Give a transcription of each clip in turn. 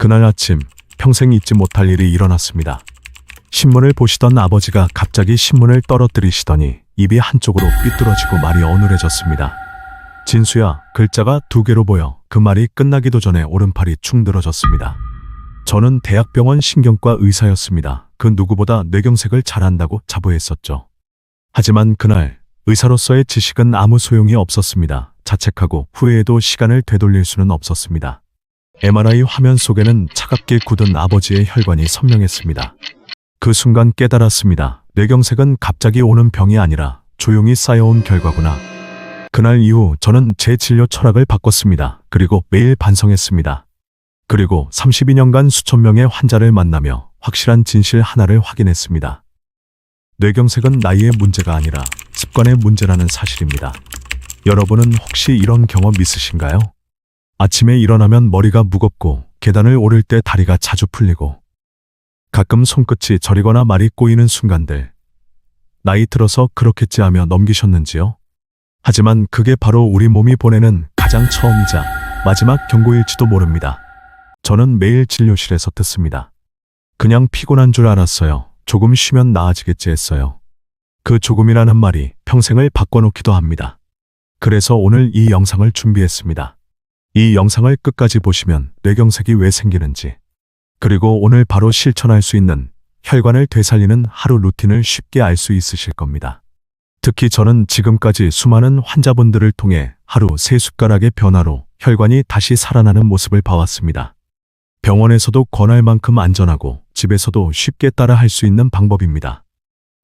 그날 아침 평생 잊지 못할 일이 일어났습니다. 신문을 보시던 아버지가 갑자기 신문을 떨어뜨리시더니 입이 한쪽으로 삐뚤어지고 말이 어눌해졌습니다. 진수야, 글자가 두 개로 보여. 그 말이 끝나기도 전에 오른팔이 축 늘어졌습니다. 저는 대학병원 신경과 의사였습니다. 그 누구보다 뇌경색을 잘한다고 자부했었죠. 하지만 그날 의사로서의 지식은 아무 소용이 없었습니다. 자책하고 후회해도 시간을 되돌릴 수는 없었습니다. MRI 화면 속에는 차갑게 굳은 아버지의 혈관이 선명했습니다. 그 순간 깨달았습니다. 뇌경색은 갑자기 오는 병이 아니라 조용히 쌓여온 결과구나. 그날 이후 저는 제 진료 철학을 바꿨습니다. 그리고 매일 반성했습니다. 그리고 32년간 수천 명의 환자를 만나며 확실한 진실 하나를 확인했습니다. 뇌경색은 나이의 문제가 아니라 습관의 문제라는 사실입니다. 여러분은 혹시 이런 경험 있으신가요? 아침에 일어나면 머리가 무겁고 계단을 오를 때 다리가 자주 풀리고 가끔 손끝이 저리거나 말이 꼬이는 순간들. 나이 들어서 그렇겠지 하며 넘기셨는지요? 하지만 그게 바로 우리 몸이 보내는 가장 처음이자 마지막 경고일지도 모릅니다. 저는 매일 진료실에서 듣습니다. 그냥 피곤한 줄 알았어요. 조금 쉬면 나아지겠지 했어요. 그 조금이라는 말이 평생을 바꿔놓기도 합니다. 그래서 오늘 이 영상을 준비했습니다. 이 영상을 끝까지 보시면 뇌경색이 왜 생기는지, 그리고 오늘 바로 실천할 수 있는 혈관을 되살리는 하루 루틴을 쉽게 알 수 있으실 겁니다. 특히 저는 지금까지 수많은 환자분들을 통해 하루 세 숟가락의 변화로 혈관이 다시 살아나는 모습을 봐왔습니다. 병원에서도 권할 만큼 안전하고 집에서도 쉽게 따라 할 수 있는 방법입니다.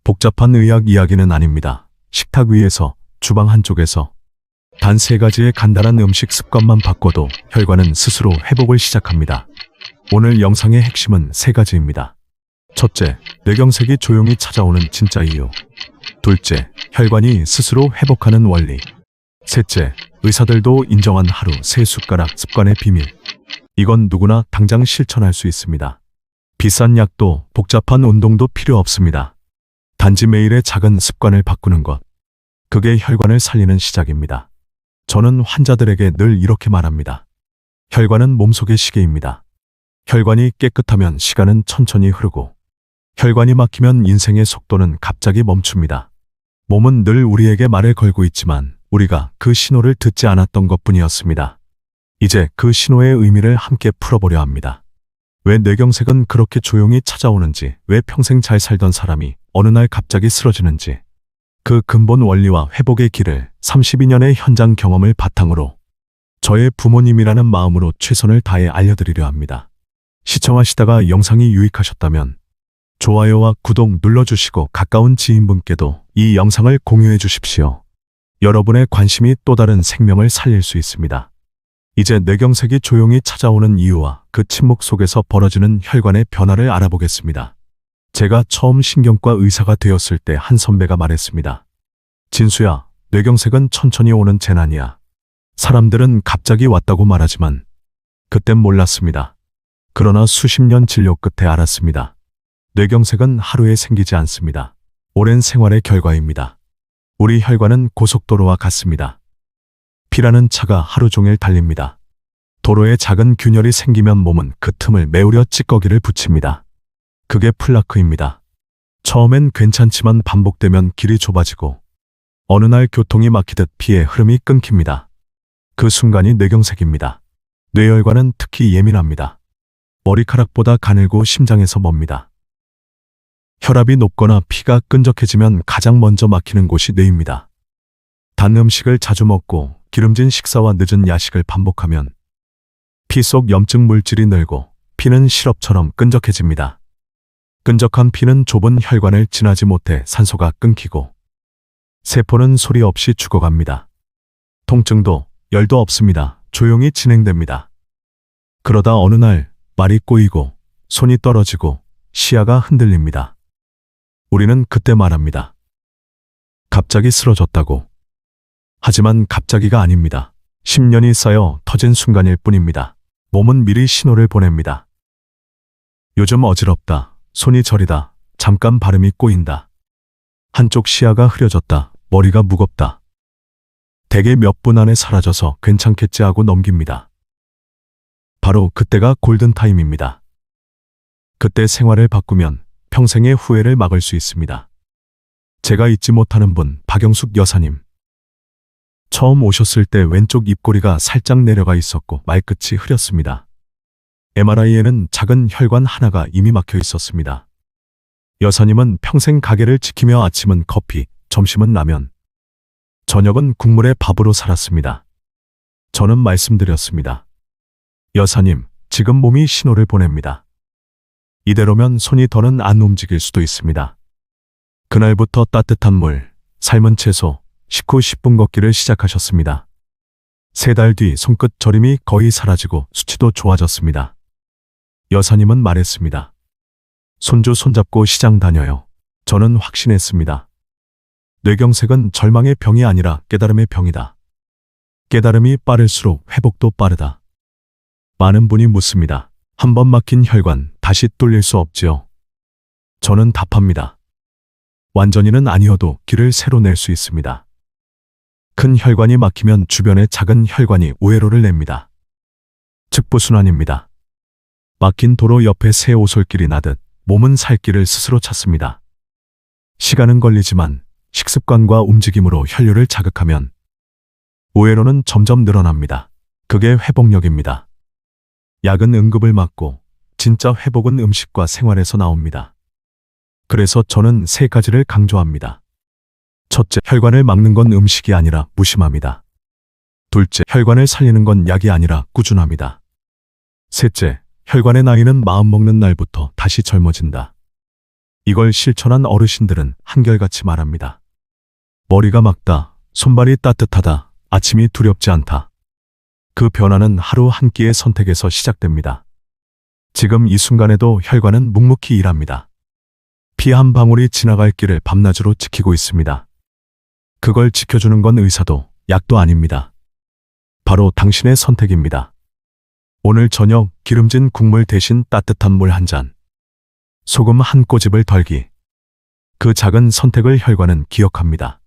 복잡한 의학 이야기는 아닙니다. 식탁 위에서, 주방 한쪽에서 단 세 가지의 간단한 음식 습관만 바꿔도 혈관은 스스로 회복을 시작합니다. 오늘 영상의 핵심은 세 가지입니다. 첫째, 뇌경색이 조용히 찾아오는 진짜 이유. 둘째, 혈관이 스스로 회복하는 원리. 셋째, 의사들도 인정한 하루 세 숟가락 습관의 비밀. 이건 누구나 당장 실천할 수 있습니다. 비싼 약도 복잡한 운동도 필요 없습니다. 단지 매일의 작은 습관을 바꾸는 것. 그게 혈관을 살리는 시작입니다. 저는 환자들에게 늘 이렇게 말합니다. 혈관은 몸속의 시계입니다. 혈관이 깨끗하면 시간은 천천히 흐르고, 혈관이 막히면 인생의 속도는 갑자기 멈춥니다. 몸은 늘 우리에게 말을 걸고 있지만 우리가 그 신호를 듣지 않았던 것 뿐이었습니다. 이제 그 신호의 의미를 함께 풀어보려 합니다. 왜 뇌경색은 그렇게 조용히 찾아오는지, 왜 평생 잘 살던 사람이 어느 날 갑자기 쓰러지는지, 그 근본 원리와 회복의 길을 32년의 현장 경험을 바탕으로 저의 부모님이라는 마음으로 최선을 다해 알려드리려 합니다. 시청하시다가 영상이 유익하셨다면 좋아요와 구독 눌러주시고 가까운 지인분께도 이 영상을 공유해 주십시오. 여러분의 관심이 또 다른 생명을 살릴 수 있습니다. 이제 뇌경색이 조용히 찾아오는 이유와 그 침묵 속에서 벌어지는 혈관의 변화를 알아보겠습니다. 제가 처음 신경과 의사가 되었을 때 한 선배가 말했습니다. 진수야, 뇌경색은 천천히 오는 재난이야. 사람들은 갑자기 왔다고 말하지만 그땐 몰랐습니다. 그러나 수십 년 진료 끝에 알았습니다. 뇌경색은 하루에 생기지 않습니다. 오랜 생활의 결과입니다. 우리 혈관은 고속도로와 같습니다. 피라는 차가 하루 종일 달립니다. 도로에 작은 균열이 생기면 몸은 그 틈을 메우려 찌꺼기를 붙입니다. 그게 플라크입니다. 처음엔 괜찮지만 반복되면 길이 좁아지고 어느 날 교통이 막히듯 피의 흐름이 끊깁니다. 그 순간이 뇌경색입니다. 뇌혈관은 특히 예민합니다. 머리카락보다 가늘고 심장에서 멉니다. 혈압이 높거나 피가 끈적해지면 가장 먼저 막히는 곳이 뇌입니다. 단 음식을 자주 먹고 기름진 식사와 늦은 야식을 반복하면 피 속 염증 물질이 늘고 피는 시럽처럼 끈적해집니다. 끈적한 피는 좁은 혈관을 지나지 못해 산소가 끊기고 세포는 소리 없이 죽어갑니다. 통증도 열도 없습니다. 조용히 진행됩니다. 그러다 어느 날 말이 꼬이고 손이 떨어지고 시야가 흔들립니다. 우리는 그때 말합니다. 갑자기 쓰러졌다고. 하지만 갑자기가 아닙니다. 10년이 쌓여 터진 순간일 뿐입니다. 몸은 미리 신호를 보냅니다. 요즘 어지럽다. 손이 저리다. 잠깐 발음이 꼬인다. 한쪽 시야가 흐려졌다. 머리가 무겁다. 대개 몇 분 안에 사라져서 괜찮겠지 하고 넘깁니다. 바로 그때가 골든타임입니다. 그때 생활을 바꾸면 평생의 후회를 막을 수 있습니다. 제가 잊지 못하는 분, 박영숙 여사님. 처음 오셨을 때 왼쪽 입꼬리가 살짝 내려가 있었고 말끝이 흐렸습니다. MRI에는 작은 혈관 하나가 이미 막혀 있었습니다. 여사님은 평생 가게를 지키며 아침은 커피, 점심은 라면, 저녁은 국물에 밥으로 살았습니다. 저는 말씀드렸습니다. 여사님, 지금 몸이 신호를 보냅니다. 이대로면 손이 더는 안 움직일 수도 있습니다. 그날부터 따뜻한 물, 삶은 채소, 식후 10분 걷기를 시작하셨습니다. 세 달 뒤 손끝 저림이 거의 사라지고 수치도 좋아졌습니다. 여사님은 말했습니다. 손주 손잡고 시장 다녀요. 저는 확신했습니다. 뇌경색은 절망의 병이 아니라 깨달음의 병이다. 깨달음이 빠를수록 회복도 빠르다. 많은 분이 묻습니다. 한 번 막힌 혈관 다시 뚫릴 수 없지요. 저는 답합니다. 완전히는 아니어도 길을 새로 낼 수 있습니다. 큰 혈관이 막히면 주변의 작은 혈관이 우회로를 냅니다. 측부순환입니다. 막힌 도로 옆에 새 오솔길이 나듯 몸은 살 길을 스스로 찾습니다. 시간은 걸리지만 식습관과 움직임으로 혈류를 자극하면 우회로는 점점 늘어납니다. 그게 회복력입니다. 약은 응급을 막고 진짜 회복은 음식과 생활에서 나옵니다. 그래서 저는 세 가지를 강조합니다. 첫째, 혈관을 막는 건 음식이 아니라 무심합니다. 둘째, 혈관을 살리는 건 약이 아니라 꾸준합니다. 셋째, 혈관의 나이는 마음 먹는 날부터 다시 젊어진다. 이걸 실천한 어르신들은 한결같이 말합니다. 머리가 막다, 손발이 따뜻하다, 아침이 두렵지 않다. 그 변화는 하루 한 끼의 선택에서 시작됩니다. 지금 이 순간에도 혈관은 묵묵히 일합니다. 피 한 방울이 지나갈 길을 밤낮으로 지키고 있습니다. 그걸 지켜주는 건 의사도 약도 아닙니다. 바로 당신의 선택입니다. 오늘 저녁 기름진 국물 대신 따뜻한 물 한 잔. 소금 한 꼬집을 덜기. 그 작은 선택을 혈관은 기억합니다.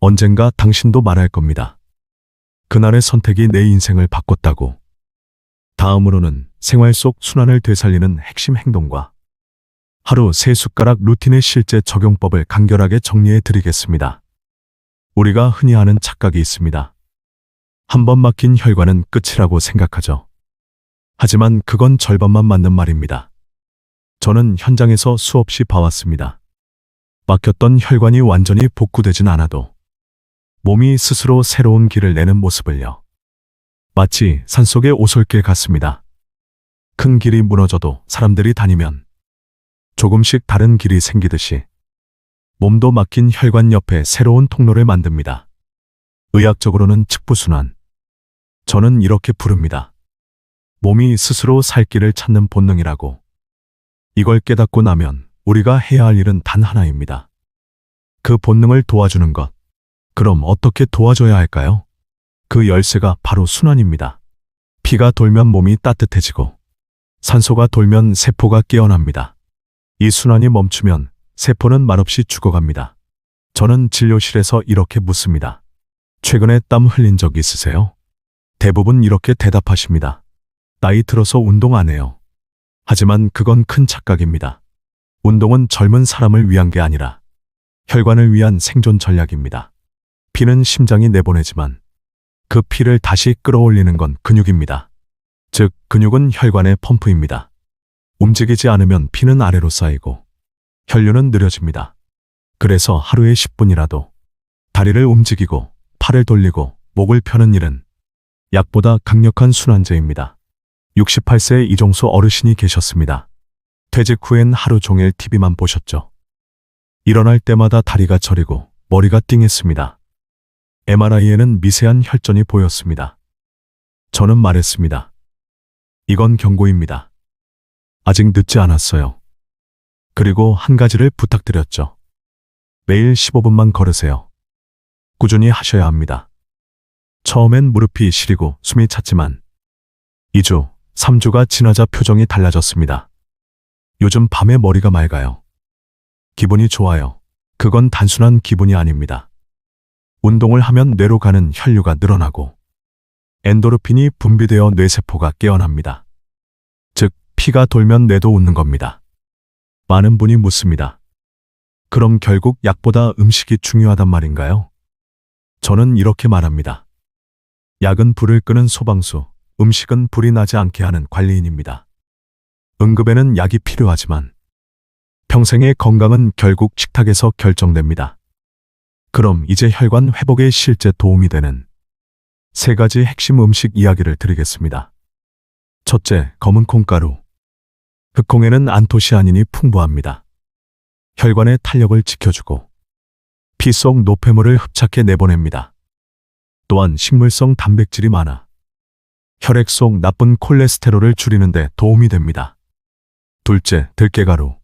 언젠가 당신도 말할 겁니다. 그날의 선택이 내 인생을 바꿨다고. 다음으로는 생활 속 순환을 되살리는 핵심 행동과 하루 세 숟가락 루틴의 실제 적용법을 간결하게 정리해 드리겠습니다. 우리가 흔히 하는 착각이 있습니다. 한 번 막힌 혈관은 끝이라고 생각하죠. 하지만 그건 절반만 맞는 말입니다. 저는 현장에서 수없이 봐왔습니다. 막혔던 혈관이 완전히 복구되진 않아도 몸이 스스로 새로운 길을 내는 모습을요. 마치 산속의 오솔길 같습니다. 큰 길이 무너져도 사람들이 다니면 조금씩 다른 길이 생기듯이 몸도 막힌 혈관 옆에 새로운 통로를 만듭니다. 의학적으로는 측부순환. 저는 이렇게 부릅니다. 몸이 스스로 살 길을 찾는 본능이라고. 이걸 깨닫고 나면 우리가 해야 할 일은 단 하나입니다. 그 본능을 도와주는 것. 그럼 어떻게 도와줘야 할까요? 그 열쇠가 바로 순환입니다. 피가 돌면 몸이 따뜻해지고 산소가 돌면 세포가 깨어납니다. 이 순환이 멈추면 세포는 말없이 죽어갑니다. 저는 진료실에서 이렇게 묻습니다. 최근에 땀 흘린 적 있으세요? 대부분 이렇게 대답하십니다. 나이 들어서 운동 안 해요. 하지만 그건 큰 착각입니다. 운동은 젊은 사람을 위한 게 아니라 혈관을 위한 생존 전략입니다. 피는 심장이 내보내지만 그 피를 다시 끌어올리는 건 근육입니다. 즉, 근육은 혈관의 펌프입니다. 움직이지 않으면 피는 아래로 쌓이고 혈류는 느려집니다. 그래서 하루에 10분이라도 다리를 움직이고 팔을 돌리고 목을 펴는 일은 약보다 강력한 순환제입니다. 68세의 이종수 어르신이 계셨습니다. 퇴직 후엔 하루 종일 TV만 보셨죠. 일어날 때마다 다리가 저리고 머리가 띵했습니다. MRI에는 미세한 혈전이 보였습니다. 저는 말했습니다. 이건 경고입니다. 아직 늦지 않았어요. 그리고 한 가지를 부탁드렸죠. 매일 15분만 걸으세요. 꾸준히 하셔야 합니다. 처음엔 무릎이 시리고 숨이 찼지만 2주, 3주가 지나자 표정이 달라졌습니다. 요즘 밤에 머리가 맑아요. 기분이 좋아요. 그건 단순한 기분이 아닙니다. 운동을 하면 뇌로 가는 혈류가 늘어나고 엔도르핀이 분비되어 뇌세포가 깨어납니다. 즉, 피가 돌면 뇌도 웃는 겁니다. 많은 분이 묻습니다. 그럼 결국 약보다 음식이 중요하단 말인가요? 저는 이렇게 말합니다. 약은 불을 끄는 소방수, 음식은 불이 나지 않게 하는 관리인입니다. 응급에는 약이 필요하지만 평생의 건강은 결국 식탁에서 결정됩니다. 그럼 이제 혈관 회복에 실제 도움이 되는 세 가지 핵심 음식 이야기를 드리겠습니다. 첫째, 검은 콩가루. 흑콩에는 안토시아닌이 풍부합니다. 혈관의 탄력을 지켜주고 피 속 노폐물을 흡착해 내보냅니다. 또한 식물성 단백질이 많아 혈액 속 나쁜 콜레스테롤을 줄이는데 도움이 됩니다. 둘째, 들깨가루.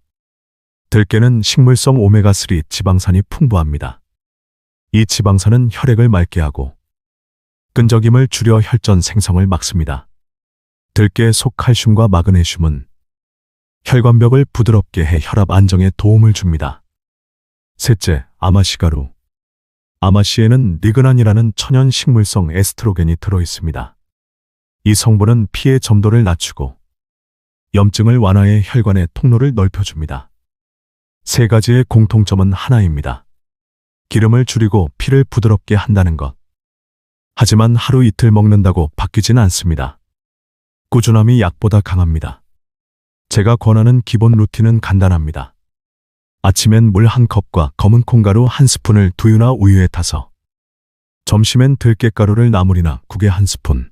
들깨는 식물성 오메가3 지방산이 풍부합니다. 이 지방산은 혈액을 맑게 하고 끈적임을 줄여 혈전 생성을 막습니다. 들깨 속 칼슘과 마그네슘은 혈관벽을 부드럽게 해 혈압 안정에 도움을 줍니다. 셋째, 아마시가루. 아마시에는 리그난이라는 천연 식물성 에스트로겐이 들어 있습니다. 이 성분은 피의 점도를 낮추고 염증을 완화해 혈관의 통로를 넓혀줍니다. 세 가지의 공통점은 하나입니다. 기름을 줄이고 피를 부드럽게 한다는 것. 하지만 하루 이틀 먹는다고 바뀌진 않습니다. 꾸준함이 약보다 강합니다. 제가 권하는 기본 루틴은 간단합니다. 아침엔 물 한 컵과 검은 콩가루 한 스푼을 두유나 우유에 타서 점심엔 들깨가루를 나물이나 국에 한 스푼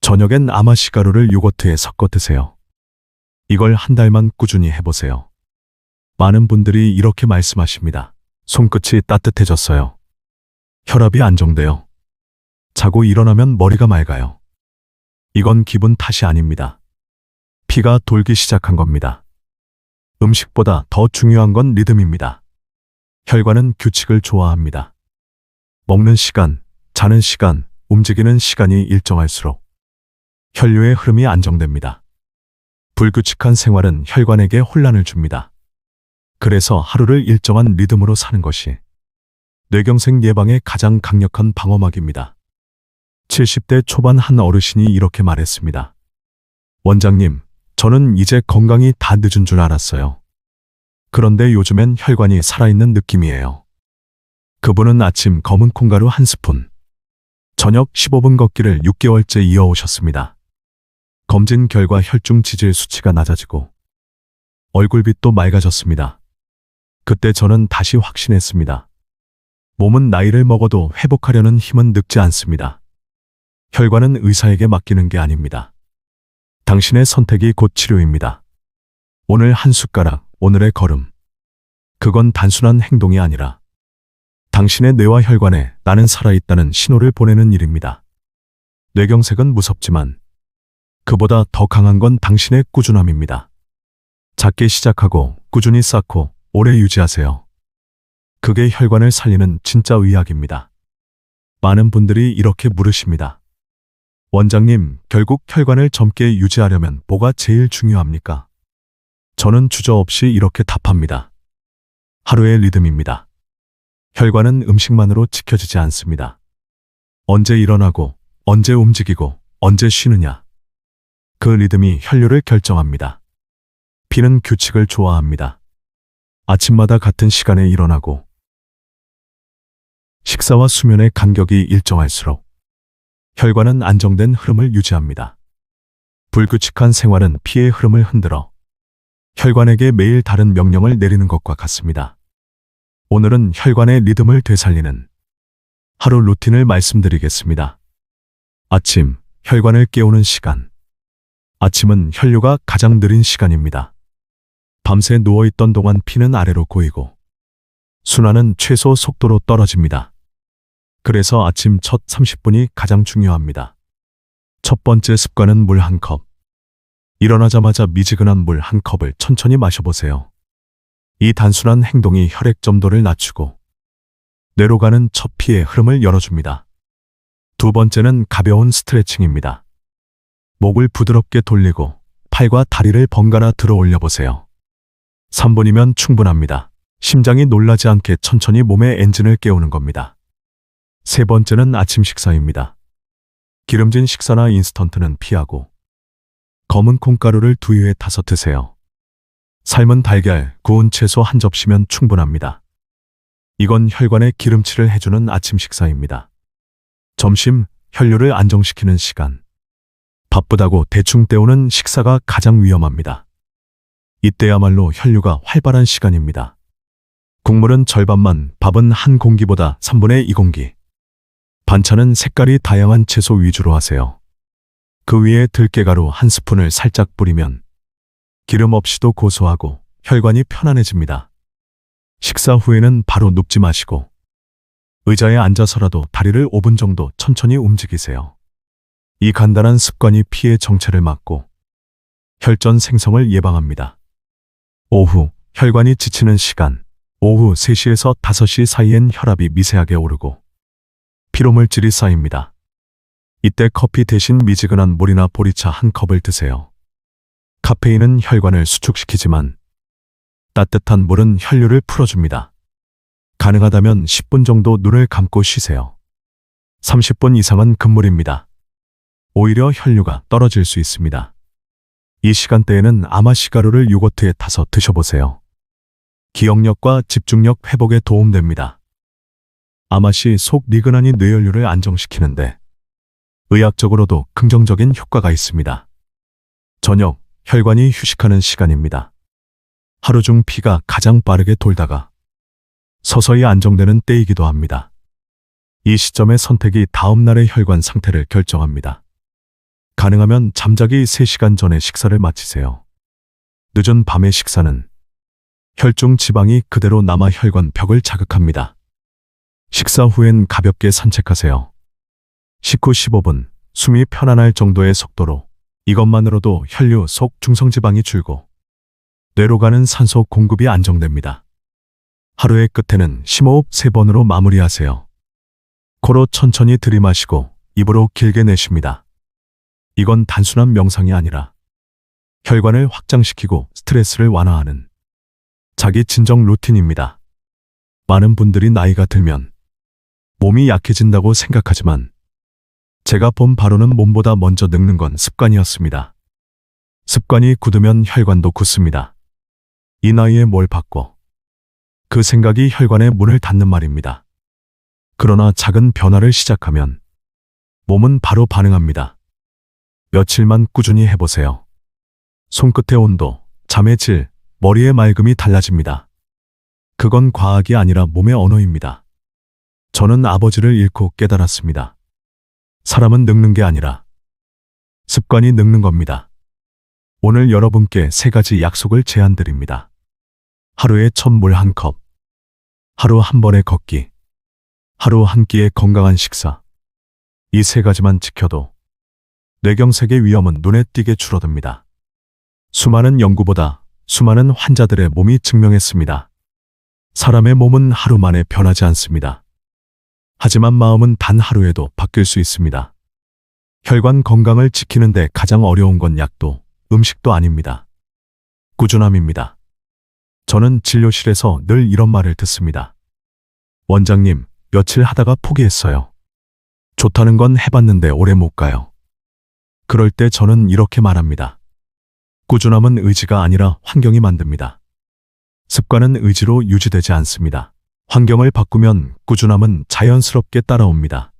저녁엔 아마시 가루를 요거트에 섞어 드세요. 이걸 한 달만 꾸준히 해보세요. 많은 분들이 이렇게 말씀하십니다. 손끝이 따뜻해졌어요. 혈압이 안정돼요. 자고 일어나면 머리가 맑아요. 이건 기분 탓이 아닙니다. 피가 돌기 시작한 겁니다. 음식보다 더 중요한 건 리듬입니다. 혈관은 규칙을 좋아합니다. 먹는 시간, 자는 시간, 움직이는 시간이 일정할수록 혈류의 흐름이 안정됩니다. 불규칙한 생활은 혈관에게 혼란을 줍니다. 그래서 하루를 일정한 리듬으로 사는 것이 뇌경색 예방의 가장 강력한 방어막입니다. 70대 초반 한 어르신이 이렇게 말했습니다. 원장님, 저는 이제 건강이 다 늦은 줄 알았어요. 그런데 요즘엔 혈관이 살아있는 느낌이에요. 그분은 아침 검은 콩가루 한 스푼, 저녁 15분 걷기를 6개월째 이어오셨습니다. 검진 결과 혈중 지질 수치가 낮아지고 얼굴빛도 맑아졌습니다. 그때 저는 다시 확신했습니다. 몸은 나이를 먹어도 회복하려는 힘은 늙지 않습니다. 혈관은 의사에게 맡기는 게 아닙니다. 당신의 선택이 곧 치료입니다. 오늘 한 숟가락, 오늘의 걸음. 그건 단순한 행동이 아니라 당신의 뇌와 혈관에 나는 살아있다는 신호를 보내는 일입니다. 뇌경색은 무섭지만 그보다 더 강한 건 당신의 꾸준함입니다. 작게 시작하고 꾸준히 쌓고 오래 유지하세요. 그게 혈관을 살리는 진짜 의학입니다. 많은 분들이 이렇게 물으십니다. 원장님, 결국 혈관을 젊게 유지하려면 뭐가 제일 중요합니까? 저는 주저없이 이렇게 답합니다. 하루의 리듬입니다. 혈관은 음식만으로 지켜지지 않습니다. 언제 일어나고, 언제 움직이고, 언제 쉬느냐. 그 리듬이 혈류를 결정합니다. 피는 규칙을 좋아합니다. 아침마다 같은 시간에 일어나고, 식사와 수면의 간격이 일정할수록 혈관은 안정된 흐름을 유지합니다. 불규칙한 생활은 피의 흐름을 흔들어 혈관에게 매일 다른 명령을 내리는 것과 같습니다. 오늘은 혈관의 리듬을 되살리는 하루 루틴을 말씀드리겠습니다. 아침, 혈관을 깨우는 시간. 아침은 혈류가 가장 느린 시간입니다. 밤새 누워있던 동안 피는 아래로 고이고 순환은 최소 속도로 떨어집니다. 그래서 아침 첫 30분이 가장 중요합니다. 첫 번째 습관은 물 한 컵. 일어나자마자 미지근한 물 한 컵을 천천히 마셔보세요. 이 단순한 행동이 혈액 점도를 낮추고 뇌로 가는 첫 피의 흐름을 열어줍니다. 두 번째는 가벼운 스트레칭입니다. 목을 부드럽게 돌리고 팔과 다리를 번갈아 들어 올려보세요. 3분이면 충분합니다. 심장이 놀라지 않게 천천히 몸의 엔진을 깨우는 겁니다. 세 번째는 아침 식사입니다. 기름진 식사나 인스턴트는 피하고 검은 콩가루를 두유에 타서 드세요. 삶은 달걀, 구운 채소 한 접시면 충분합니다. 이건 혈관에 기름칠을 해주는 아침 식사입니다. 점심, 혈류를 안정시키는 시간. 바쁘다고 대충 때우는 식사가 가장 위험합니다. 이때야말로 혈류가 활발한 시간입니다. 국물은 절반만, 밥은 한 공기보다 3분의 2 공기. 반찬은 색깔이 다양한 채소 위주로 하세요. 그 위에 들깨가루 한 스푼을 살짝 뿌리면 기름 없이도 고소하고 혈관이 편안해집니다. 식사 후에는 바로 눕지 마시고 의자에 앉아서라도 다리를 5분 정도 천천히 움직이세요. 이 간단한 습관이 피의 정체를 막고 혈전 생성을 예방합니다. 오후 혈관이 지치는 시간 오후 3시에서 5시 사이엔 혈압이 미세하게 오르고 피로물질이 쌓입니다. 이때 커피 대신 미지근한 물이나 보리차 한 컵을 드세요. 카페인은 혈관을 수축시키지만 따뜻한 물은 혈류를 풀어줍니다. 가능하다면 10분 정도 눈을 감고 쉬세요. 30분 이상은 금물입니다. 오히려 혈류가 떨어질 수 있습니다. 이 시간대에는 아마시 가루를 요거트에 타서 드셔보세요. 기억력과 집중력 회복에 도움됩니다. 아마시 속 니그난이 뇌혈류를 안정시키는데 의학적으로도 긍정적인 효과가 있습니다. 저녁, 혈관이 휴식하는 시간입니다. 하루 중 피가 가장 빠르게 돌다가 서서히 안정되는 때이기도 합니다. 이 시점의 선택이 다음날의 혈관 상태를 결정합니다. 가능하면 잠자기 3시간 전에 식사를 마치세요. 늦은 밤의 식사는 혈중 지방이 그대로 남아 혈관 벽을 자극합니다. 식사 후엔 가볍게 산책하세요. 식후 15분, 숨이 편안할 정도의 속도로 이것만으로도 혈류 속 중성지방이 줄고 뇌로 가는 산소 공급이 안정됩니다. 하루의 끝에는 심호흡 3번으로 마무리하세요. 코로 천천히 들이마시고 입으로 길게 내쉽니다. 이건 단순한 명상이 아니라 혈관을 확장시키고 스트레스를 완화하는 자기 진정 루틴입니다. 많은 분들이 나이가 들면 몸이 약해진다고 생각하지만 제가 본 바로는 몸보다 먼저 늙는 건 습관이었습니다. 습관이 굳으면 혈관도 굳습니다. 이 나이에 뭘 바꿔? 그 생각이 혈관의 문을 닫는 말입니다. 그러나 작은 변화를 시작하면 몸은 바로 반응합니다. 며칠만 꾸준히 해보세요. 손끝의 온도, 잠의 질, 머리의 맑음이 달라집니다. 그건 과학이 아니라 몸의 언어입니다. 저는 아버지를 잃고 깨달았습니다. 사람은 늙는 게 아니라 습관이 늙는 겁니다. 오늘 여러분께 세 가지 약속을 제안드립니다. 하루에 첫물 한 컵, 하루 한 번의 걷기, 하루 한 끼의 건강한 식사. 이 세 가지만 지켜도 뇌경색의 위험은 눈에 띄게 줄어듭니다. 수많은 연구보다 수많은 환자들의 몸이 증명했습니다. 사람의 몸은 하루 만에 변하지 않습니다. 하지만 마음은 단 하루에도 바뀔 수 있습니다. 혈관 건강을 지키는데 가장 어려운 건 약도, 음식도 아닙니다. 꾸준함입니다. 저는 진료실에서 늘 이런 말을 듣습니다. 원장님, 며칠 하다가 포기했어요. 좋다는 건 해봤는데 오래 못 가요. 그럴 때 저는 이렇게 말합니다. 꾸준함은 의지가 아니라 환경이 만듭니다. 습관은 의지로 유지되지 않습니다. 환경을 바꾸면 꾸준함은 자연스럽게 따라옵니다.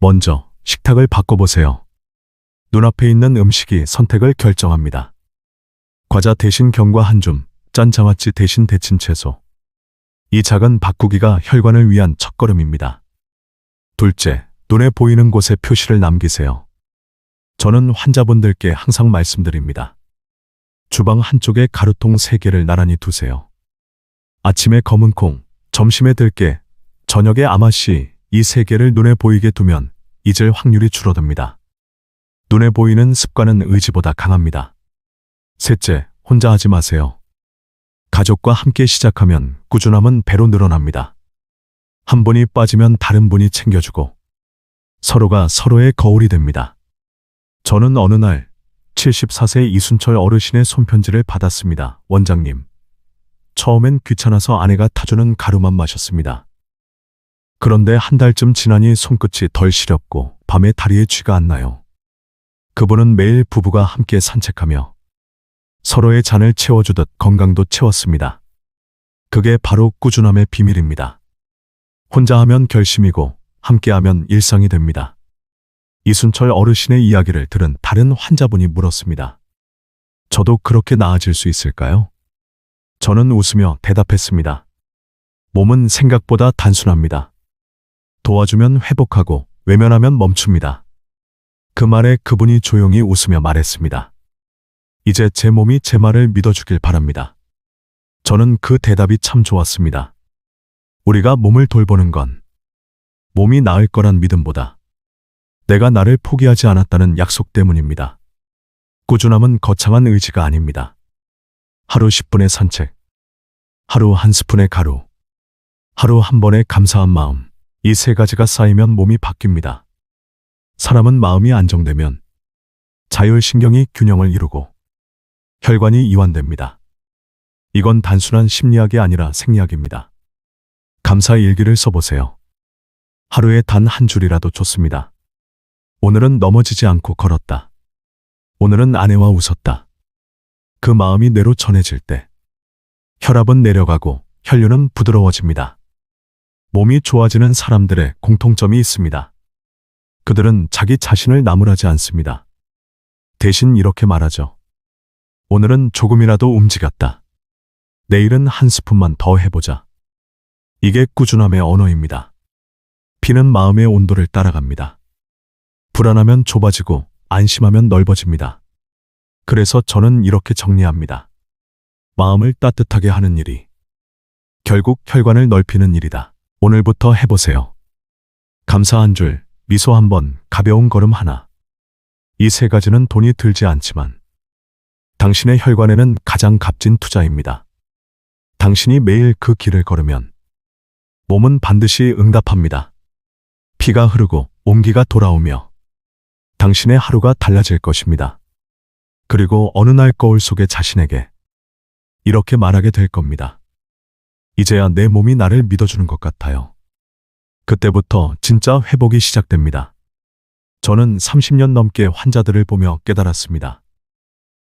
먼저 식탁을 바꿔보세요. 눈앞에 있는 음식이 선택을 결정합니다. 과자 대신 견과 한 줌, 짠 장아찌 대신 데친 채소. 이 작은 바꾸기가 혈관을 위한 첫걸음입니다. 둘째, 눈에 보이는 곳에 표시를 남기세요. 저는 환자분들께 항상 말씀드립니다. 주방 한쪽에 가루통 3개를 나란히 두세요. 아침에 검은 콩, 점심에 들깨, 저녁에 아마씨 이세 개를 눈에 보이게 두면 잊을 확률이 줄어듭니다. 눈에 보이는 습관은 의지보다 강합니다. 셋째, 혼자 하지 마세요. 가족과 함께 시작하면 꾸준함은 배로 늘어납니다. 한 분이 빠지면 다른 분이 챙겨주고 서로가 서로의 거울이 됩니다. 저는 어느 날 74세 이순철 어르신의 손편지를 받았습니다. 원장님. 처음엔 귀찮아서 아내가 타주는 가루만 마셨습니다. 그런데 한 달쯤 지나니 손끝이 덜 시렵고 밤에 다리에 쥐가 안 나요. 그분은 매일 부부가 함께 산책하며 서로의 잔을 채워주듯 건강도 채웠습니다. 그게 바로 꾸준함의 비밀입니다. 혼자 하면 결심이고 함께하면 일상이 됩니다. 이순철 어르신의 이야기를 들은 다른 환자분이 물었습니다. 저도 그렇게 나아질 수 있을까요? 저는 웃으며 대답했습니다. 몸은 생각보다 단순합니다. 도와주면 회복하고 외면하면 멈춥니다. 그 말에 그분이 조용히 웃으며 말했습니다. 이제 제 몸이 제 말을 믿어주길 바랍니다. 저는 그 대답이 참 좋았습니다. 우리가 몸을 돌보는 건 몸이 나을 거란 믿음보다 내가 나를 포기하지 않았다는 약속 때문입니다. 꾸준함은 거창한 의지가 아닙니다. 하루 10분의 산책, 하루 한 스푼의 가루, 하루 한 번의 감사한 마음, 이 세 가지가 쌓이면 몸이 바뀝니다. 사람은 마음이 안정되면 자율신경이 균형을 이루고 혈관이 이완됩니다. 이건 단순한 심리학이 아니라 생리학입니다. 감사 일기를 써보세요. 하루에 단 한 줄이라도 좋습니다. 오늘은 넘어지지 않고 걸었다. 오늘은 아내와 웃었다. 그 마음이 뇌로 전해질 때 혈압은 내려가고 혈류는 부드러워집니다. 몸이 좋아지는 사람들의 공통점이 있습니다. 그들은 자기 자신을 나무라지 않습니다. 대신 이렇게 말하죠. 오늘은 조금이라도 움직였다. 내일은 한 스푼만 더 해보자. 이게 꾸준함의 언어입니다. 피는 마음의 온도를 따라갑니다. 불안하면 좁아지고 안심하면 넓어집니다. 그래서 저는 이렇게 정리합니다. 마음을 따뜻하게 하는 일이 결국 혈관을 넓히는 일이다. 오늘부터 해보세요. 감사 한 줄, 미소 한 번, 가벼운 걸음 하나. 이 세 가지는 돈이 들지 않지만 당신의 혈관에는 가장 값진 투자입니다. 당신이 매일 그 길을 걸으면 몸은 반드시 응답합니다. 피가 흐르고 온기가 돌아오며 당신의 하루가 달라질 것입니다. 그리고 어느 날 거울 속에 자신에게 이렇게 말하게 될 겁니다. 이제야 내 몸이 나를 믿어주는 것 같아요. 그때부터 진짜 회복이 시작됩니다. 저는 30년 넘게 환자들을 보며 깨달았습니다.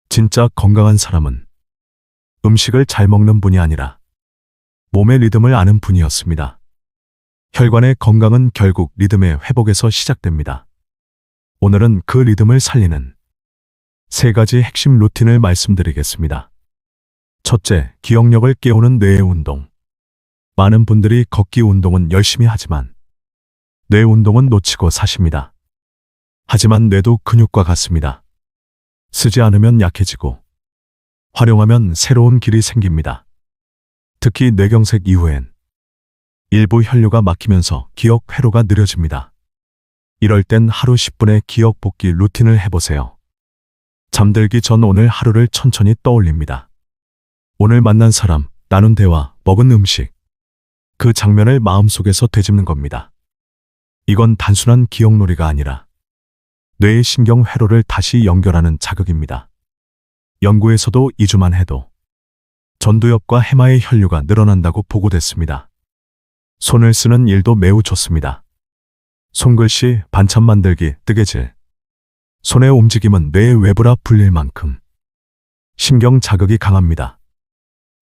진짜 건강한 사람은 음식을 잘 먹는 분이 아니라 몸의 리듬을 아는 분이었습니다. 혈관의 건강은 결국 리듬의 회복에서 시작됩니다. 오늘은 그 리듬을 살리는 세 가지 핵심 루틴을 말씀드리겠습니다. 첫째, 기억력을 깨우는 뇌의 운동. 많은 분들이 걷기 운동은 열심히 하지만 뇌 운동은 놓치고 사십니다. 하지만 뇌도 근육과 같습니다. 쓰지 않으면 약해지고 활용하면 새로운 길이 생깁니다. 특히 뇌경색 이후엔 일부 혈류가 막히면서 기억 회로가 느려집니다. 이럴 땐 하루 10분의 기억 복기 루틴을 해보세요. 잠들기 전 오늘 하루를 천천히 떠올립니다. 오늘 만난 사람, 나눈 대화, 먹은 음식. 그 장면을 마음속에서 되짚는 겁니다. 이건 단순한 기억놀이가 아니라 뇌의 신경 회로를 다시 연결하는 자극입니다. 연구에서도 2주만 해도 전두엽과 해마의 혈류가 늘어난다고 보고됐습니다. 손을 쓰는 일도 매우 좋습니다. 손글씨, 반찬 만들기, 뜨개질. 손의 움직임은 뇌의 외부라 불릴 만큼 신경 자극이 강합니다.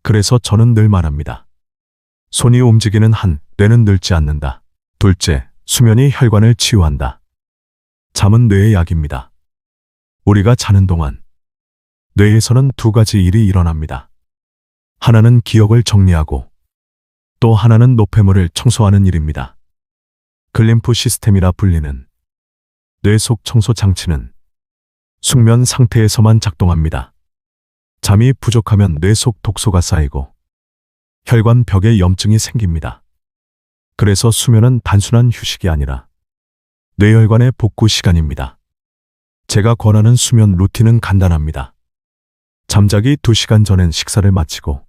그래서 저는 늘 말합니다. 손이 움직이는 한, 뇌는 늙지 않는다. 둘째, 수면이 혈관을 치유한다. 잠은 뇌의 약입니다. 우리가 자는 동안 뇌에서는 두 가지 일이 일어납니다. 하나는 기억을 정리하고 또 하나는 노폐물을 청소하는 일입니다. 글림프 시스템이라 불리는 뇌속 청소 장치는 숙면 상태에서만 작동합니다. 잠이 부족하면 뇌속 독소가 쌓이고 혈관 벽에 염증이 생깁니다. 그래서 수면은 단순한 휴식이 아니라 뇌혈관의 복구 시간입니다. 제가 권하는 수면 루틴은 간단합니다. 잠자기 2시간 전엔 식사를 마치고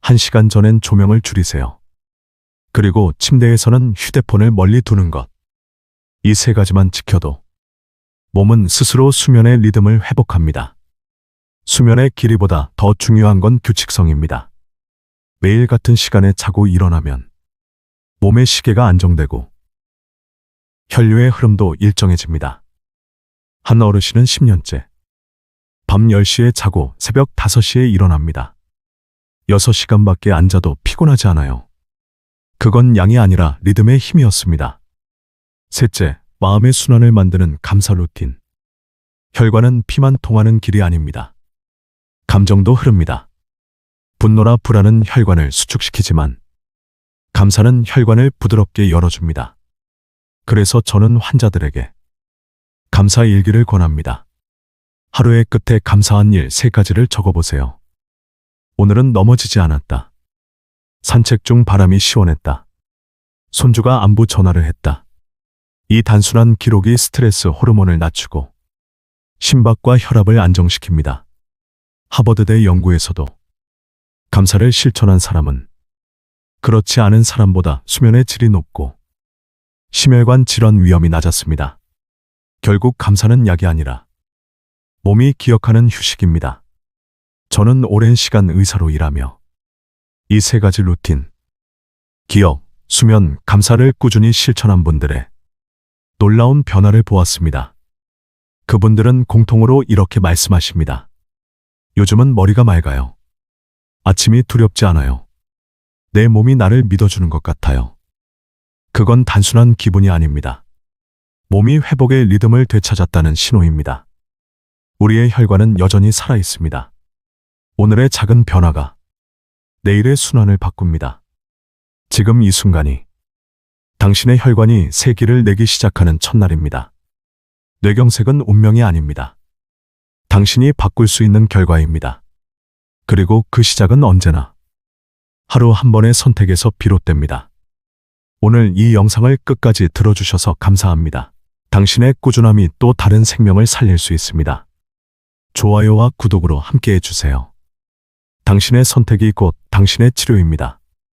1시간 전엔 조명을 줄이세요. 그리고 침대에서는 휴대폰을 멀리 두는 것. 이 세 가지만 지켜도 몸은 스스로 수면의 리듬을 회복합니다. 수면의 길이보다 더 중요한 건 규칙성입니다. 매일 같은 시간에 자고 일어나면 몸의 시계가 안정되고 혈류의 흐름도 일정해집니다. 한 어르신은 10년째 밤 10시에 자고 새벽 5시에 일어납니다. 6시간밖에 앉아도 피곤하지 않아요. 그건 양이 아니라 리듬의 힘이었습니다. 셋째, 마음의 순환을 만드는 감사 루틴. 혈관은 피만 통하는 길이 아닙니다. 감정도 흐릅니다. 분노나 불안은 혈관을 수축시키지만 감사는 혈관을 부드럽게 열어줍니다. 그래서 저는 환자들에게 감사 일기를 권합니다. 하루의 끝에 감사한 일세 가지를 적어보세요. 오늘은 넘어지지 않았다. 산책 중 바람이 시원했다. 손주가 안부 전화를 했다. 이 단순한 기록이 스트레스 호르몬을 낮추고 심박과 혈압을 안정시킵니다. 하버드대 연구에서도 감사를 실천한 사람은 그렇지 않은 사람보다 수면의 질이 높고 심혈관 질환 위험이 낮았습니다. 결국 감사는 약이 아니라 몸이 기억하는 휴식입니다. 저는 오랜 시간 의사로 일하며 이 세 가지 루틴, 기억, 수면, 감사를 꾸준히 실천한 분들의 놀라운 변화를 보았습니다. 그분들은 공통으로 이렇게 말씀하십니다. 요즘은 머리가 맑아요. 아침이 두렵지 않아요. 내 몸이 나를 믿어주는 것 같아요. 그건 단순한 기분이 아닙니다. 몸이 회복의 리듬을 되찾았다는 신호입니다. 우리의 혈관은 여전히 살아 있습니다. 오늘의 작은 변화가 내일의 순환을 바꿉니다. 지금 이 순간이 당신의 혈관이 새 길을 내기 시작하는 첫날입니다. 뇌경색은 운명이 아닙니다. 당신이 바꿀 수 있는 결과입니다. 그리고 그 시작은 언제나 하루 한 번의 선택에서 비롯됩니다. 오늘 이 영상을 끝까지 들어주셔서 감사합니다. 당신의 꾸준함이 또 다른 생명을 살릴 수 있습니다. 좋아요와 구독으로 함께 해 주세요. 당신의 선택이 곧 당신의 치료입니다.